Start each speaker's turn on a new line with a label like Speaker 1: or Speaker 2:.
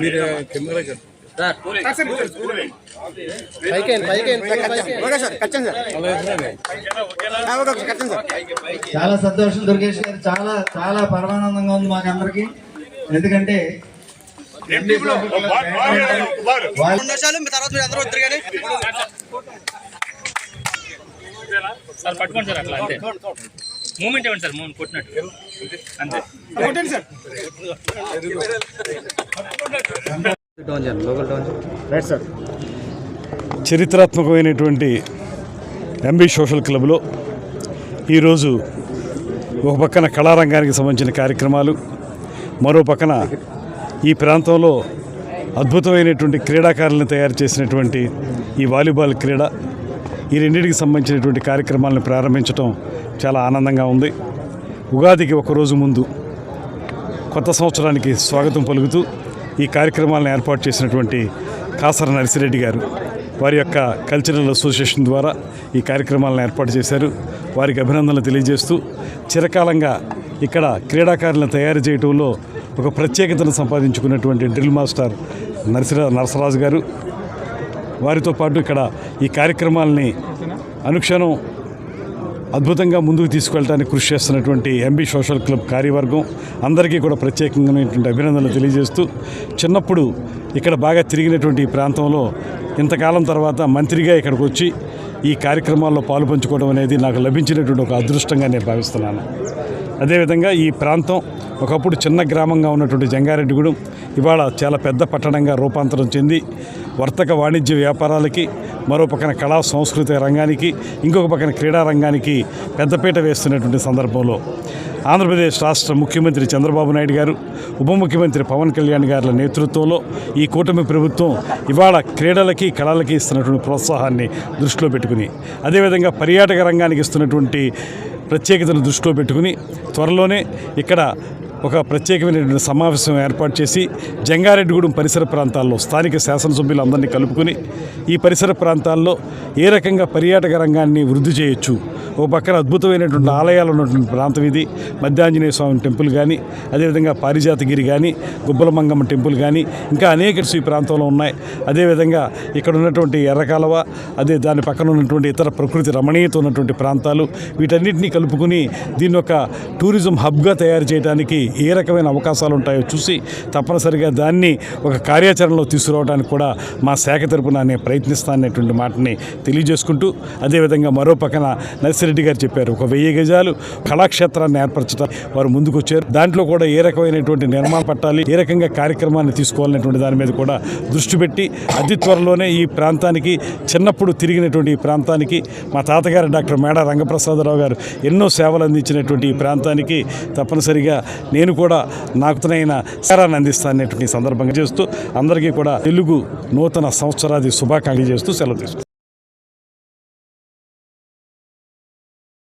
Speaker 1: మీరు కెమెరా
Speaker 2: చాలా సంతోషం దుర్గేష్ గారు. చాలా చాలా పరమానందంగా ఉంది
Speaker 3: సార్ పట్టుకోండి సార్ అట్లా అంతే. మూమెంట్ ఇవ్వండి సార్ మూమెంట్ కొట్టినట్టు. అంతే.
Speaker 4: చరిత్రాత్మకమైనటువంటి ఎంబీ సోషల్ క్లబ్లో ఈరోజు ఒక పక్కన కళారంగానికి సంబంధించిన కార్యక్రమాలు మరో పక్కన ఈ ప్రాంతంలో అద్భుతమైనటువంటి క్రీడాకారులను తయారు చేసినటువంటి ఈ వాలీబాల్ క్రీడ ఈ రెండింటికి సంబంధించినటువంటి కార్యక్రమాలను ప్రారంభించడం చాలా ఆనందంగా ఉంది. ఉగాదికి ఒకరోజు ముందు కొత్త సంవత్సరానికి స్వాగతం పలుకుతూ ఈ కార్యక్రమాలను ఏర్పాటు చేసినటువంటి కాసర నర్సిరెడ్డి గారు వారి యొక్క కల్చరల్ అసోసియేషన్ ద్వారా ఈ కార్యక్రమాలను ఏర్పాటు చేశారు. వారికి అభినందనలు తెలియజేస్తూ చిరకాలంగా ఇక్కడ క్రీడాకారులను తయారు చేయడంలో ఒక ప్రత్యేకతను సంపాదించుకున్నటువంటి డ్రిల్ మాస్టర్ నరసరా నరసరాజు గారు. వారితో పాటు ఇక్కడ ఈ కార్యక్రమాలని అనుక్షణం అద్భుతంగా ముందుకు తీసుకెళ్ళడానికి కృషి చేస్తున్నటువంటి ఎంబీ సోషల్ క్లబ్ కార్యవర్గం అందరికీ కూడా ప్రత్యేకమైనటువంటి అభినందనలు తెలియజేస్తూ చిన్నప్పుడు ఇక్కడ బాగా తిరిగినటువంటి ఈ ప్రాంతంలో ఇంతకాలం తర్వాత మంత్రిగా ఇక్కడికి వచ్చి ఈ కార్యక్రమాల్లో పాలు పంచుకోవడం అనేది నాకు లభించినటువంటి ఒక అదృష్టంగా నేను భావిస్తున్నాను. అదేవిధంగా ఈ ప్రాంతం ఒకప్పుడు చిన్న గ్రామంగా ఉన్నటువంటి జంగారెడ్డిగూడెం ఇవాళ చాలా పెద్ద పట్టణంగా రూపాంతరం చెంది వర్తక వాణిజ్య వ్యాపారాలకి మరో పక్కన కళా సంస్కృతి రంగానికి ఇంకొక పక్కన క్రీడా రంగానికి పెద్దపీట వేస్తున్నటువంటి సందర్భంలో ఆంధ్రప్రదేశ్ రాష్ట్ర ముఖ్యమంత్రి చంద్రబాబు నాయుడు గారు ఉప ముఖ్యమంత్రి పవన్ కళ్యాణ్ గారి నేతృత్వంలో ఈ కూటమి ప్రభుత్వం ఇవాళ క్రీడలకి కళలకి ఇస్తున్నటువంటి ప్రోత్సాహాన్ని దృష్టిలో పెట్టుకుని అదేవిధంగా పర్యాటక రంగానికి ఇస్తున్నటువంటి ప్రత్యేకతను దృష్టిలో పెట్టుకుని త్వరలోనే ఇక్కడ ఒక ప్రత్యేకమైనటువంటి సమావేశం ఏర్పాటు చేసి జంగారెడ్డిగూడెం పరిసర ప్రాంతాల్లో స్థానిక శాసనసభ్యులందరినీ కలుపుకొని ఈ పరిసర ప్రాంతాల్లో ఏ రకంగా పర్యాటక రంగాన్ని వృద్ధి చేయొచ్చు ఓ పక్కన అద్భుతమైనటువంటి ఆలయాలు ఉన్నటువంటి ప్రాంతం ఇది. మధ్యాంజనేయ స్వామి టెంపుల్ కానీ అదేవిధంగా పారిజాతగిరి కానీ గుబ్బలమంగమ్మ టెంపుల్ కానీ ఇంకా అనేక ఈ ప్రాంతంలో ఉన్నాయి. అదేవిధంగా ఇక్కడ ఉన్నటువంటి ఎర్రకాలవ అదే దాని పక్కన ఉన్నటువంటి ఇతర ప్రకృతి రమణీయత ఉన్నటువంటి ప్రాంతాలు వీటన్నిటినీ కలుపుకుని దీన్ని ఒక టూరిజం హబ్గా తయారు చేయడానికి ఏ రకమైన అవకాశాలు ఉంటాయో చూసి తప్పనిసరిగా దాన్ని ఒక కార్యాచరణలో తీసుకురావడానికి కూడా మా శాఖ తరపున నేను ప్రయత్నిస్తాననేటువంటి మాటని తెలియజేసుకుంటూ అదేవిధంగా మరో పక్కన నర్సరీ రెడ్డి గారు చెప్పారు. ఒక వెయ్యి గజాలు కళాక్షేత్రాన్ని ఏర్పరచడం వారు ముందుకు వచ్చారు దాంట్లో కూడా ఏ రకమైనటువంటి నిర్మాణం పట్టాలి ఏ రకంగా కార్యక్రమాన్ని తీసుకోవాలనేటువంటి దాని మీద కూడా దృష్టి పెట్టి అతి త్వరలోనే ఈ ప్రాంతానికి చిన్నప్పుడు తిరిగినటువంటి ఈ ప్రాంతానికి మా తాతగారు డాక్టర్ మేడ రంగప్రసాదరావు గారు ఎన్నో సేవలు అందించినటువంటి ఈ ప్రాంతానికి తప్పనిసరిగా నేను కూడా నాకుతనైన సారాన్ని అందిస్తాననేటువంటి సందర్భంగా చేస్తూ అందరికీ కూడా తెలుగు నూతన సంవత్సరాది శుభాకాంక్షలు చేస్తూ సెలవు తీసుకుంటాను